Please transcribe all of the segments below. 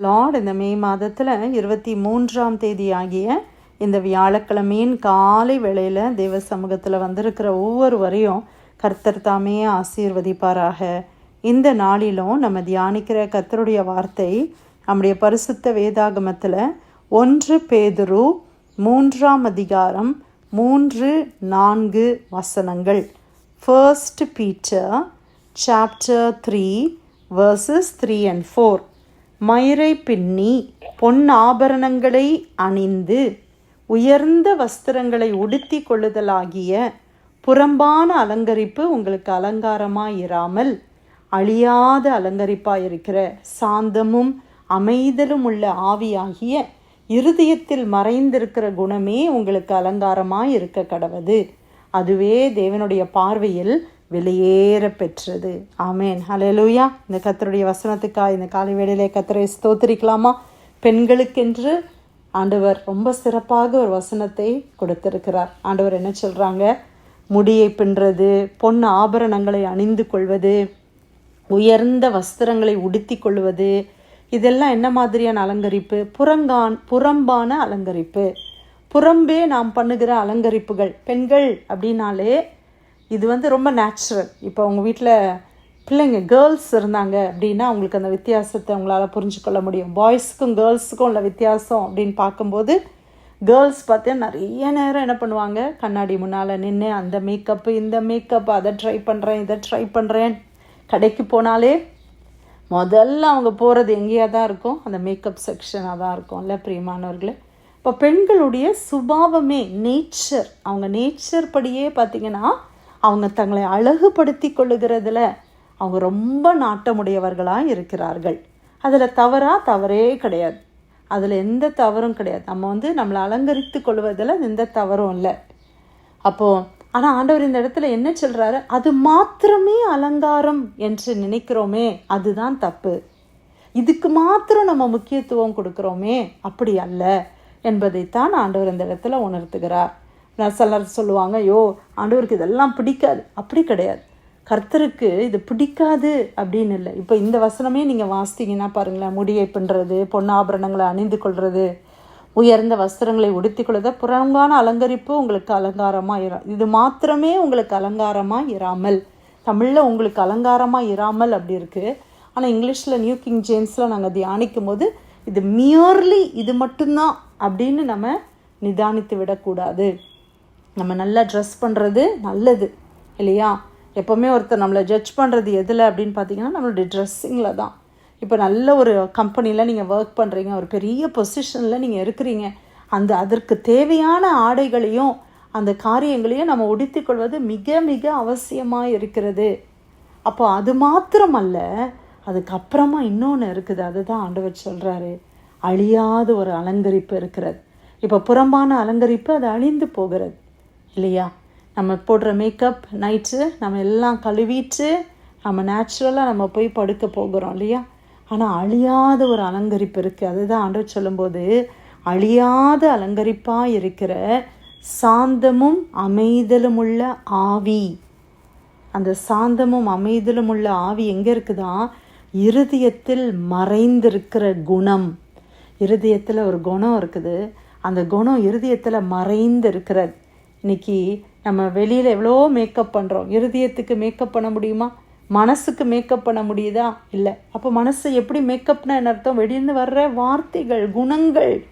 Lord இந்த மே மாதத்தில் இருபத்தி மூன்றாம் தேதி ஆகிய இந்த வியாழக்கிழமையின் காலை வேளையில் தேவ சமூகத்தில் வந்திருக்கிற ஒவ்வொருவரையும் கர்த்தர் தாமே ஆசீர்வதிப்பாராக இந்த நாளிலும் நம்ம தியானிக்கிற கர்த்தருடைய வார்த்தை நம்முடைய பரிசுத்த வேதாகமத்தில் ஒன்று பேதுரு மூன்றாம் அதிகாரம் மூன்று நான்கு வசனங்கள் first Peter chapter three verses three and four மயிரை பின்னி பொன் ஆபரணங்களை அணிந்து உயர்ந்த வஸ்திரங்களை உடுத்தி கொள்ளுதலாகிய புறம்பான அலங்கரிப்பு உங்களுக்கு அலங்காரமாக இராமல் அழியாத அலங்கரிப்பாக இருக்கிற சாந்தமும் அமைதலும் உள்ள ஆவியாகிய இருதயத்தில் மறைந்திருக்கிற குணமே உங்களுக்கு அலங்காரமாக இருக்க கடவது. அதுவே தேவனுடைய பார்வையில் வெளியேற பெற்றது. ஆமேன். ஹலலூயா இந்த கத்தருடைய வசனத்துக்காக இந்த காலை வேளையிலே கத்தரை ஸ்தோத்திரிக்கலாமா? பெண்களுக்கென்று ஆண்டவர் ரொம்ப சிறப்பாக ஒரு வசனத்தை கொடுத்திருக்கிறார். ஆண்டவர் என்ன சொல்கிறாங்க முடியை பின்றது பொன் ஆபரணங்களை அணிந்து கொள்வது உயர்ந்த வஸ்திரங்களை உடுத்தி கொள்வது இதெல்லாம் என்ன மாதிரியான அலங்கரிப்பு? புறங்கான் புறம்பான அலங்கரிப்பு. புறம்பே நாம் பண்ணுகிற அலங்கரிப்புகள். பெண்கள் அப்படின்னாலே இது வந்து ரொம்ப நேச்சுரல் இப்போ உங்கள் வீட்டில் பிள்ளைங்க கேர்ள்ஸ் இருந்தாங்க அப்படின்னா அவங்களுக்கு அந்த வித்தியாசத்தை அவங்களால புரிஞ்சுக்கொள்ள முடியும். பாய்ஸுக்கும் கேர்ள்ஸுக்கும் உள்ள வித்தியாசம் அப்படின்னு பார்க்கும்போது கேர்ள்ஸ் பார்த்தீங்கன்னா நிறைய நேரம் என்ன பண்ணுவாங்க? கண்ணாடி முன்னால் நின்று அந்த மேக்கப்பு இந்த மேக்கப் அதை ட்ரை பண்ணுறேன் இதை ட்ரை பண்ணுறேன் கடைக்கு போனாலே முதல்ல அவங்க போகிறது எங்கேயா தான் இருக்கும். அந்த மேக்கப் செக்ஷனாக தான் இருக்கும். இல்லை பிரியமானவர்களே. இப்போ பெண்களுடைய சுபாவமே நேச்சர் அவங்க நேச்சர் படியே பார்த்திங்கன்னா அவங்க தங்களை அழகுபடுத்தி கொள்ளுகிறதுல அவங்க ரொம்ப நாட்டமுடையவர்களாக இருக்கிறார்கள். அதில் தவறாக தவறே கிடையாது. அதில் எந்த தவறும் கிடையாது. நம்ம வந்து நம்மளை அலங்கரித்து கொள்வதில் எந்த தவறும் இல்லை. அப்போது ஆனால் ஆண்டவர் இந்த இடத்துல என்ன சொல்கிறாரு அது மாத்திரமே அலங்காரம் என்று நினைக்கிறோமே அதுதான் தப்பு. இதுக்கு மாத்திரம் நம்ம முக்கியத்துவம் கொடுக்குறோமே அப்படி அல்ல என்பதைத்தான் ஆண்டவர் இந்த இடத்துல உணர்த்துகிறார். சிலர் சொல்லுவாங்க ஐயோ ஆண்டவருக்கு இதெல்லாம் பிடிக்காது. அப்படி கிடையாது. கர்த்தருக்கு இது பிடிக்காது அப்படின்னு இல்லை. இப்போ இந்த வசனமே நீங்கள் வாசித்தீங்கன்னா பாருங்களேன் முடியை பின்னுறது பொன்னாபரணங்களை அணிந்து கொள்வது உயர்ந்த வஸ்திரங்களை உடுத்தி கொள்வத புறங்கான அலங்கரிப்பு உங்களுக்கு அலங்காரமாக இரா இது மாத்திரமே உங்களுக்கு அலங்காரமாக இராமல் தமிழில் உங்களுக்கு அலங்காரமாக இராமல் அப்படி இருக்குது ஆனால் இங்கிலீஷில் நியூ கிங் ஜேம்ஸில் நாங்கள் தியானிக்கும் போது இது மியர்லி இது மட்டும்தான் அப்படின்னு நம்ம நிதானித்து விடக்கூடாது. நம்ம நல்லா ட்ரெஸ் பண்ணுறது நல்லது இல்லையா? எப்போவுமே ஒருத்தர் நம்மளை ஜட்ஜ் பண்ணுறது எதில் அப்படின்னு பார்த்தீங்கன்னா நம்மளுடைய ட்ரெஸ்ஸிங்கில் தான். இப்போ நல்ல ஒரு கம்பெனியில் நீங்கள் ஒர்க் பண்ணுறீங்க ஒரு பெரிய பொசிஷனில் நீங்கள் இருக்கிறீங்க அந்த அதற்கு தேவையான ஆடைகளையும் அந்த காரியங்களையும் நம்ம உடுத்திக்கொள்வது மிக மிக அவசியமாக இருக்கிறது. அப்போ அது மாத்திரமல்ல அதுக்கப்புறமா இன்னொன்று இருக்குது அதுதான் ஆண்டவர் சொல்கிறாரு அழியாத ஒரு அலங்கரிப்பு இருக்கிறது. இப்போ புறம்பான அலங்கரிப்பு அது அழிந்து போகிறது. இல்லையா? நம்ம போடுற மேக்கப் நைட்டு நம்ம எல்லாம் கழுவிட்டு நம்ம நேச்சுரலாக நம்ம போய் படுக்க போகிறோம் இல்லையா? ஆனால் அழியாத ஒரு அலங்கரிப்பு இருக்குது அதுதான் ஆண்டவர் சொல்லும்போது அழியாத அலங்கரிப்பாக இருக்கிற சாந்தமும் அமைதலும் உள்ள ஆவி. அந்த சாந்தமும் அமைதலும் உள்ள ஆவி எங்கே இருக்குதான் இருதயத்தில் மறைந்திருக்கிற குணம். இருதயத்தில் ஒரு குணம் இருக்குது. அந்த குணம் இருதயத்தில் மறைந்து இருக்கிறது இன்றைக்கி நம்ம வெளியில் எவ்வளோ மேக்கப் பண்ணுறோம் இருதயத்துக்கு மேக்கப் பண்ண முடியுமா? மனசுக்கு மேக்கப் பண்ண முடியுதா? இல்லை. அப்போ மனசு எப்படி மேக்கப்னா என்ன அர்த்தம்? வெளியிருந்து வர்ற வார்த்தைகள் குணங்கள்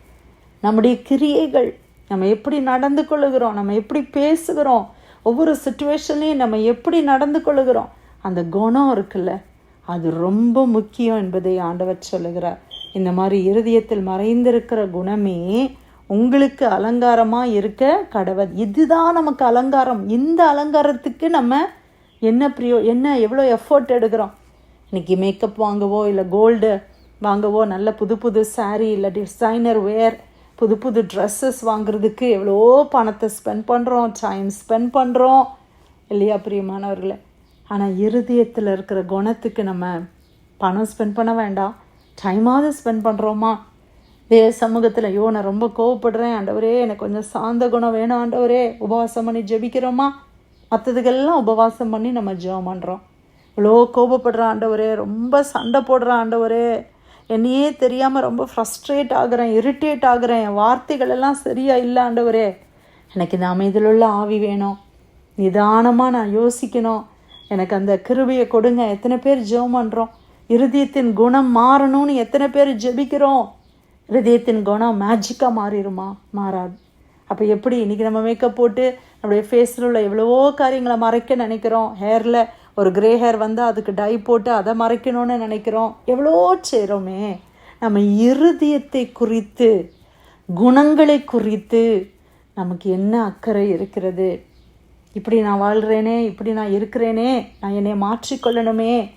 நம்முடைய கிரியைகள் நம்ம எப்படி நடந்து கொள்ளுகிறோம் நம்ம எப்படி பேசுகிறோம் ஒவ்வொரு சுச்சுவேஷன்லையும் நம்ம எப்படி நடந்து கொள்ளுகிறோம் அந்த குணம் இருக்குல்ல. அது ரொம்ப முக்கியம் என்பதை ஆண்டவர் சொல்லுகிறார். இந்த மாதிரி இருதயத்தில் மறைந்திருக்கிற குணமே உங்களுக்கு அலங்காரமாக இருக்க கடவுள். இதுதான் நமக்கு அலங்காரம். இந்த அலங்காரத்துக்கு நம்ம என்ன ப்ரியோ என்ன எவ்வளோ எஃபர்ட் எடுக்கிறோம்? இன்றைக்கி மேக்கப் வாங்கவோ இல்லை கோல்டு வாங்கவோ நல்ல புது புது சாரீ இல்லை டிசைனர் வேர் புது புது ட்ரெஸ்ஸஸ் வாங்குறதுக்கு எவ்வளோ பணத்தை ஸ்பெண்ட் பண்ணுறோம் டைம் ஸ்பெண்ட் பண்ணுறோம் இல்லையா பிரியமானவர்களே ஆனால் இருதயத்தில் இருக்கிற குணத்துக்கு நம்ம பணம் ஸ்பெண்ட் பண்ண வேண்டாம். டைமாவது ஸ்பெண்ட் பண்ணுறோமா தேவ சமூகத்தில் ஐயோ நான் ரொம்ப கோவப்படுறேன் ஆண்டவரே எனக்கு கொஞ்சம் சாந்த குணம் வேணும் ஆண்டவரே உபவாசம் பண்ணி ஜெபிக்கிறோமா? மற்றதுக்கெல்லாம் உபவாசம் பண்ணி நம்ம ஜெபம் பண்ணுறோம் இவ்வளோ கோபப்படுற ஆண்டவரே ரொம்ப சண்டை போடுற ஆண்டவரே. என்னையே தெரியாமல் ரொம்ப ஃப்ரஸ்ட்ரேட் ஆகுறேன் இரிட்டேட் ஆகுறேன். என் வார்த்தைகள் எல்லாம் சரியாக இல்லை ஆண்டவரே. எனக்கு இந்த அமைதியிலுள்ள ஆவி வேணும். நிதானமாக நான் யோசிக்கணும். எனக்கு அந்த கிருபியை கொடுங்க. எத்தனை பேர் ஜெபம் பண்ணுறோம் இருதயத்தின் குணம் மாறணும்னு எத்தனை பேர் ஜெபிக்கிறோம்? ஹிருதயத்தின் குணம் மேஜிக்காக மாறிடுமா? மாறாது. அப்போ எப்படி? இன்றைக்கி நம்ம மேக்கப் போட்டு நம்முடைய ஃபேஸில் உள்ள எவ்வளவோ காரியங்களை மறைக்க நினைக்கிறோம். ஹேரில் ஒரு கிரே ஹேர் வந்தால் அதுக்கு டை போட்டு அதை மறைக்கணும்னு நினைக்கிறோம். எவ்வளோ செய்கிறோமே நம்ம இருதயத்தை குறித்து குணங்களை குறித்து நமக்கு என்ன அக்கறை இருக்கிறது? இப்படி நான் வாழ்கிறேனே இப்படி நான் இருக்கிறேனே நான் என்னை மாற்றிக்கொள்ளணுமே.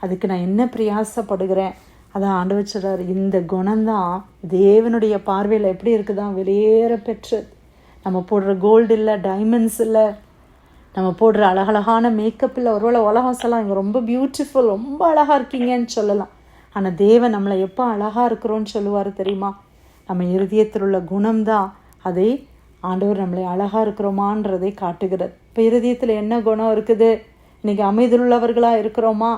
அதுக்கு நான் என்ன பிரயாசப்படுகிறேன்? அதான் ஆண்டு சொல்றாரு இந்த குணம்தான் தேவனுடைய பார்வையில் எப்படி இருக்குதான் வெளியேற பெற்றது. நம்ம போடுற கோல்டு இல்லை டைமண்ட்ஸ் இல்லை நம்ம போடுற அழகழகான மேக்கப் இல்லை ஒருவேளை உலகம் சொல்லலாம் இங்கே ரொம்ப பியூட்டிஃபுல் ரொம்ப அழகாக இருக்கீங்கன்னு சொல்லலாம். ஆனால் தேவன் நம்மளை எப்போ அழகாக இருக்கிறோன்னு சொல்லுவார் தெரியுமா? நம்ம இருதயத்தில் உள்ள குணம்தான் அதை ஆண்டவர் நம்மளை அழகாக இருக்கிறோமான்றதை காட்டுகிறது. இப்போ இருதயத்தில் என்ன குணம் இருக்குது? இன்றைக்கி அமைதியுள்ளவர்களாக இருக்கிறோமா?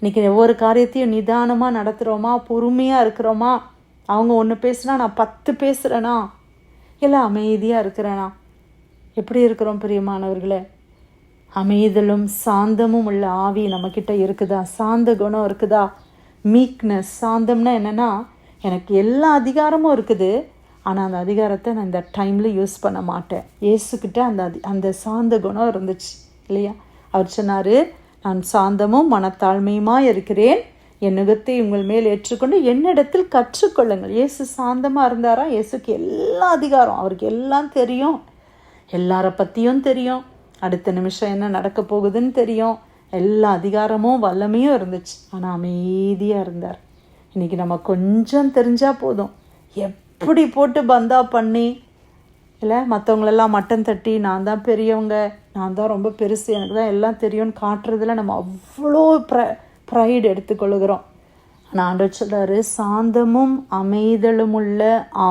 இன்றைக்கி ஒவ்வொரு காரியத்தையும் நிதானமாக நடத்துகிறோமா பொறுமையாக இருக்கிறோமா? அவங்க ஒன்று பேசுனா நான் பத்து பேசுகிறேனா இல்லை அமைதியாக இருக்கிறேனா? எப்படி இருக்கிறோம் பிரியமானவர்களே? அமைதலும் சாந்தமும் உள்ள ஆவி நம்மக்கிட்ட இருக்குதா? சாந்த குணம் இருக்குதா? மீக்னஸ் சாந்தம்னா என்னென்னா எனக்கு எல்லா அதிகாரமும் இருக்குது. ஆனால் அந்த அதிகாரத்தை நான் இந்த டைமில் யூஸ் பண்ண மாட்டேன். ஏசுக்கிட்ட அந்த அதி அந்த சாந்த குணம் இருந்துச்சு இல்லையா? அவர் சொன்னார் நான் சாந்தமும் மனத்தாழ்மையுமாக இருக்கிறேன். என் நுகத்தை உங்கள் மேல் ஏற்றுக்கொண்டு என்னிடத்தில் கற்றுக்கொள்ளுங்கள். இயேசு சாந்தமாக இருந்தாரா? இயேசுக்கு எல்லா அதிகாரம் அவருக்கு எல்லாம் தெரியும். எல்லார பற்றியும் தெரியும். அடுத்த நிமிஷம் என்ன நடக்க போகுதுன்னு தெரியும். எல்லா அதிகாரமும் வல்லமையும் இருந்துச்சு. ஆனால் அமைதியாக இருந்தார். இன்றைக்கி நம்ம கொஞ்சம் தெரிஞ்சால் போதும். எப்படி போட்டு பந்தா பண்ணி இல்லை? மற்றவங்களெல்லாம் மட்டன் தட்டி நான் தான் பெரியவங்க நான் தான் ரொம்ப பெருசு எனக்கு தான் எல்லாம் தெரியும்னு காட்டுறதுல நம்ம அவ்வளோ ப்ர ப்ரைடு எடுத்துக்கொள்கிறோம். ஆனால் ஆண்டவர் சொல்கிறாரு சாந்தமும் அமைதலும் உள்ள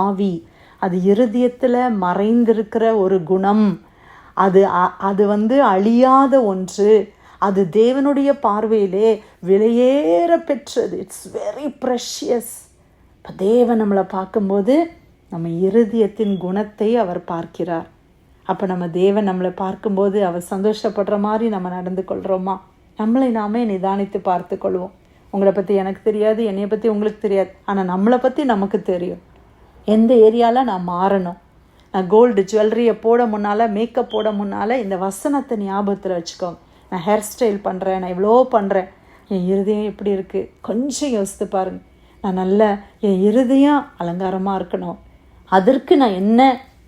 ஆவி. அது இருதயத்தில் மறைந்திருக்கிற ஒரு குணம். அது அது வந்து அழியாத ஒன்று. அது தேவனுடைய பார்வையிலே விலையேற பெற்றது. இட்ஸ் வெரி ப்ரெஷியஸ் இப்போ தேவன் நம்மளை பார்க்கும்போது நம்ம இருதயத்தின் குணத்தை அவர் பார்க்கிறார். அப்போ நம்ம தேவன் நம்மளை பார்க்கும்போது அவர் சந்தோஷப்படுற மாதிரி நம்ம நடந்து கொள்கிறோமா நம்மளை நாமே நிதானித்து பார்த்து கொள்வோம். உங்களை பற்றி எனக்கு தெரியாது என்னை பற்றி உங்களுக்கு தெரியாது. ஆனால் நம்மளை பற்றி நமக்கு தெரியும். எந்த ஏரியாவில் நான் மாறணும்? நான் கோல்டு ஜுவல்லரியை போட முன்னால் மேக்கப் போட முன்னால் இந்த வசனத்தை ஞாபகத்தில் வச்சுக்கோங்க நான் ஹேர் ஸ்டைல் பண்ணுறேன் நான் இவ்வளோ பண்ணுறேன் என் இருதயம் எப்படி இருக்குது கொஞ்சம் யோசித்து பாருங்கள் நான் நல்ல என் இருதயம் அலங்காரமாக இருக்கணும். அதற்கு நான் என்ன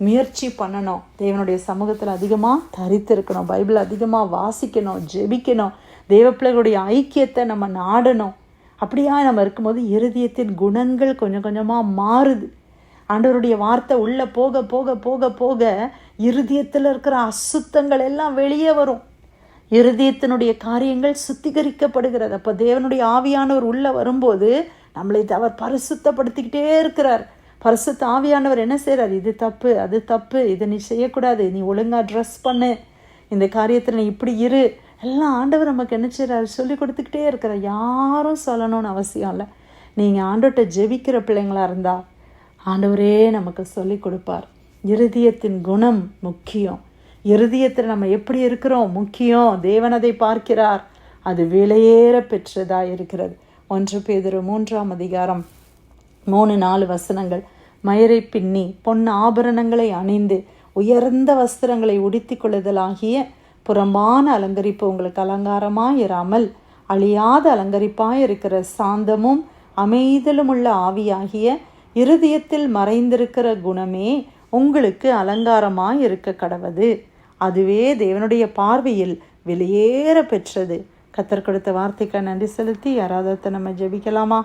முயற்சி பண்ணணும்? தேவனுடைய சமூகத்தில் அதிகமாக தரித்து இருக்கணும் பைபிள் அதிகமாக வாசிக்கணும் ஜெபிக்கணும் தேவப்பிள்ளைகளுடைய ஐக்கியத்தை நம்ம நாடணும். அப்படியா நம்ம இருக்கும்போது இருதயத்தின் குணங்கள் கொஞ்சம் கொஞ்சமாக மாறுது. ஆண்டவருடைய வார்த்தை உள்ளே போக போக போக போக இருதயத்தில் இருக்கிற அசுத்தங்கள் எல்லாம் வெளியே வரும். இருதயத்தினுடைய காரியங்கள் சுத்திகரிக்கப்படுகிறது. அப்போ தேவனுடைய ஆவியானவர் உள்ளே வரும்போது நம்மளை அவர் பரிசுத்தப்படுத்திக்கிட்டே இருக்கிறார். பரிசு தாவியானவர் என்ன செய்கிறார் இது தப்பு அது தப்பு இதை நீ செய்யக்கூடாது நீ ஒழுங்காக ட்ரெஸ் பண்ணு இந்த காரியத்தில் நீ இப்படி இரு. எல்லாம் ஆண்டவர் நமக்கு என்ன செய்கிறார் சொல்லி கொடுத்துக்கிட்டே இருக்கிற யாரும் சொல்லணும்னு அவசியம் இல்லை. நீங்கள் ஆண்டோட்ட ஜெபிக்கிற பிள்ளைங்களாக இருந்தால் ஆண்டவரே நமக்கு சொல்லி கொடுப்பார். இருதயத்தின் குணம் முக்கியம். இருதயத்தில் நம்ம எப்படி இருக்கிறோம்? முக்கியம். தேவன் அதை பார்க்கிறார். அது விலையேற பெற்றதாக இருக்கிறது. ஒன்று பேதொரு மூன்றாம் அதிகாரம் மூணு நாலு வசனங்கள். மயரை பின்னி பொன் ஆபரணங்களை அணிந்து உயர்ந்த வஸ்திரங்களை உடுத்தி கொள்ளுதலாகிய புறம்பான அலங்கரிப்பு உங்களுக்கு அலங்காரமாயிராமல் அழியாத அலங்கரிப்பாயிருக்கிற சாந்தமும் அமைதலும் உள்ள ஆவியாகிய இருதயத்தில் மறைந்திருக்கிற குணமே உங்களுக்கு அலங்காரமாயிருக்க கடவது. அதுவே தேவனுடைய பார்வையில் வெளியேற பெற்றது. கத்தர் கொடுத்த வார்த்தைக்கு நன்றி செலுத்தி யாராவது நம்ம ஜெபிக்கலாமா?